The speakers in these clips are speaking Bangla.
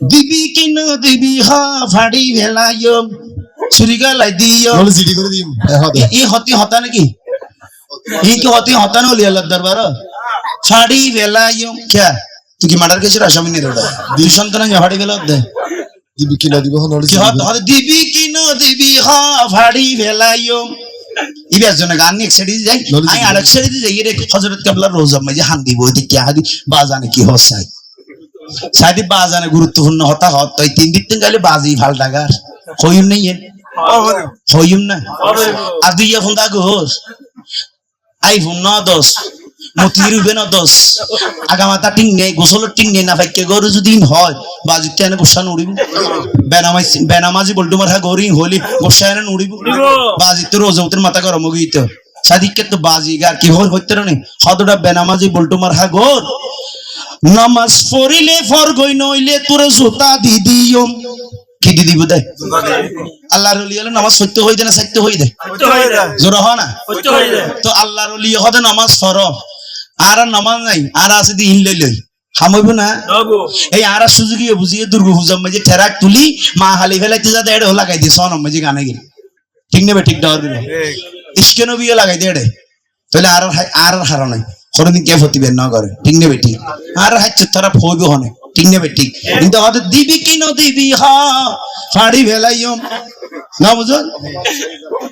দিবি কিনো দিবি হ ফাড়ি ভেলাইম চুরি গলাই দিও জিডি করে দিম। ই হতি হতা নাকি? ই কি হতি হতা নলি আল্লাহ দরবার ফাড়ি ভেলাইম ক্যা? তুই কি মার্ডার কেসের আসামি নি রোডা দুই সন্তান ফাড়ি ভেলা দে। দিবি কিনা দিব নহলে কি হত হত দিবি কিনো দিবি হ ফাড়ি ভেলাইম ইবে জন্য গান এক সাইডে যাই নলি আই আরেক সাইডে যাই রে হযরত কাবলা রোজা মাঝে হান দিব কি হাদি? বাজানে কি হসাই সাদি বাজানে গুরুত্বপূর্ণ হতা হত ওই তিন দিন তিন গালে বাজি ভালো ডাগার। হইম নাই হইম না? আর দুই ফোন দা গোস। আইফোন ন দশ মতির টিং নেই গোসলের টিং নেই না ফাইকে। গরু যদি হয়, বাজি তেন গোসা নুড়িব? বেনামাই বেনামাজি বলটু মারা গরি হলি গোসা এনে নুড়িব? বাজি তো রোজ উতের মাথা গরম গইতে সাদিককে তো বাজি গার কি হল হইতে রে হদটা বেনামাজি বলটু মারা গোর। নামাজ পড়িলে ফর গই নইলে তোরে জোতা দি দিও। কি দি দিব দে? আল্লাহর ওলি হলে নামাজ সত্য হই দে না সত্য হই দে জোরা হয় না? তো আল্লাহর ওলি হদে নামাজ ফর আর নামাজ নাই আর আছে দি ইন লই হামইব না? এই আর আর সুযোগী বুঝিয়ে দুর্গা পূজার মাঝে ঠেরাক তুলি মা হালি ফেলাইতে যাতে এড়ে লাগাই দিয়ে সনম মাঝে গানে গেল ঠিক নেবে ঠিক ডাওয়ার দিল। ইসকে নবিও লাগাই দিয়ে এড়ে। তাহলে আর আর হারা নাই। কোনদিন কে ফতিবেন না করে ঠিক নেবে ঠিক আর হাইছে তারা ফইব হনে ঠিক নেবে ঠিক কিন্তু হয়তো দিবি কি ন দিবি হ ফাড়ি ফেলাইম না বুঝল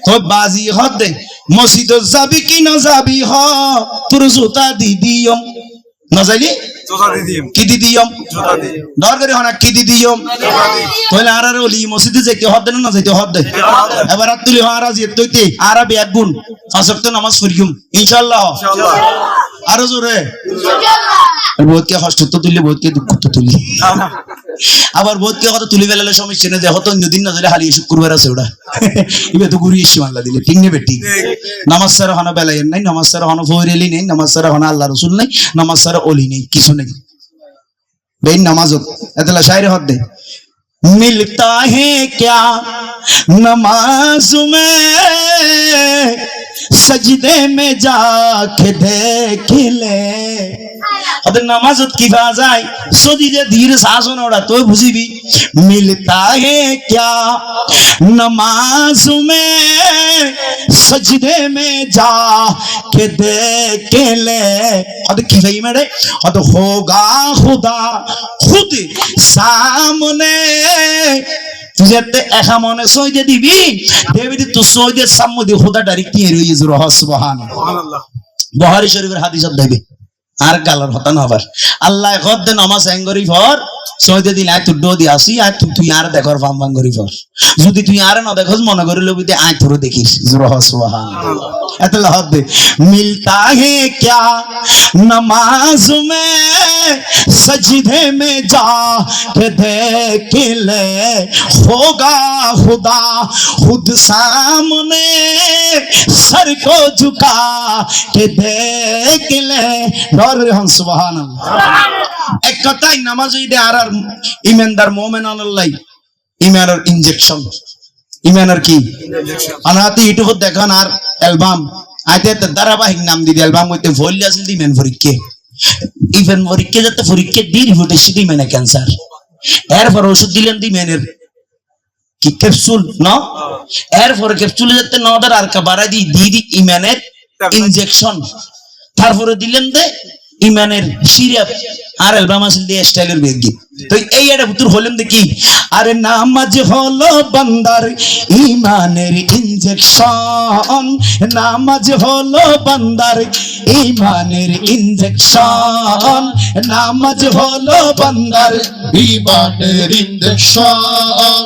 তো বাজি হদ দে মসজিদ যাবি কি না যাবি হ তোর জুতা দি দিয়ম না যাইলি কি দি দিয়ম দরকারি হনা কি দি দিয়ম তাহলে আর আর ওলি মসজিদে যাইতে হদ দে না যাইতে হদ এবার আর তুলি হারা জিত তৈতে আর এক গুণ ফাঁসক তো নামাজ পড়িম ইনশাআল্লাহ আরও জোরে। বোধকে কষ্ট তুলি বোধকে দুঃখ তুলি আবার বোধকে কথা তুলি ফেলালে সমস্যা দেখো তো অন্যদিন না ধরে আছে ওটা। এবার তো ঘুরিয়ে দিলে ঠিক নেবে ঠিক নামাজ সারা হনা নাই, নামাজ সারা হনা নেই, নামাজ সারা আল্লাহ রসুল নেই, নামাজ অলি নেই, কিছু নেই। বেইন নামাজক এতলা শায়রে হদ দে। মিলতা হে ক্যা নমাজ মে सजदे में जाके देख ले। দেখিলে ওদের নামাজত কি পাওয়া যায় যদি যে ধীর শাসন तो তুই भी, मिलता है क्या नमाज़ में सजदे में जा के देख ले? और की सही मेरे और होगा खुदा खुद सामने যেতে একা মনে সইদে দিবি? দেবী তো সইদের সামুদি হুদাটারি কি রইজ রহস্যবহান বহারি শরীফের হাদিস দেবে। আর কালার হতান হবার আল্লাহ ঘর দেন নামাজ অ্যাঙ্গরি সইদে দিন আয় তুই ডি আসি আর তুই আর দেখর ফাম ফাম করি ভর যদি তুই আর না দেখস মনে করি লবি দে আয় তোর দেখিস। রহস্যবহান এত লহর দে। মিলতা হে ক্যা? নমাজ মে सजदे में जा के देख ले होगा खुदा खुद सामने सर को झुका के देख ले डर हन सुबहान এক কথাই নামাজ ইদে আর আর ইমানদার মোমেন আল্লাহ ইমানের ইনজেকশন ইমানের কি আনাতে ইউটিউব দেখান আর অ্যালবাম আইতে একটা ধারাবাহিক নাম দিদি অ্যালবাম হইতে ভরলি আসলে দিবেন পরীক্ষা ইভেন পরীক্ষা যাতে পরীক্ষা দিন রিপোর্ট এসে মেনে ক্যান্সার এরপর ওষুধ দিলেন দিবেনের কি ক্যাপসুল ন? এরপর ক্যাপসুলে যাতে নদার আর বাড়াই দিই দিয়ে দি ইমেনের ইনজেকশন তারপরে? দিলেন দে ইমানের সিরাপ আর অ্যালবাম আসলে দিয়ে স্টাইলের বেগ। তো এই একটা ভুতুর হলেন দেখি। আরে নামাজ হলো বান্দার ইমানের ইনজেকশন নামাজ হলো বান্দার ইমানের ইনজেকশন নামাজ হলো বান্দার ইমানের ইঞ্জেকশন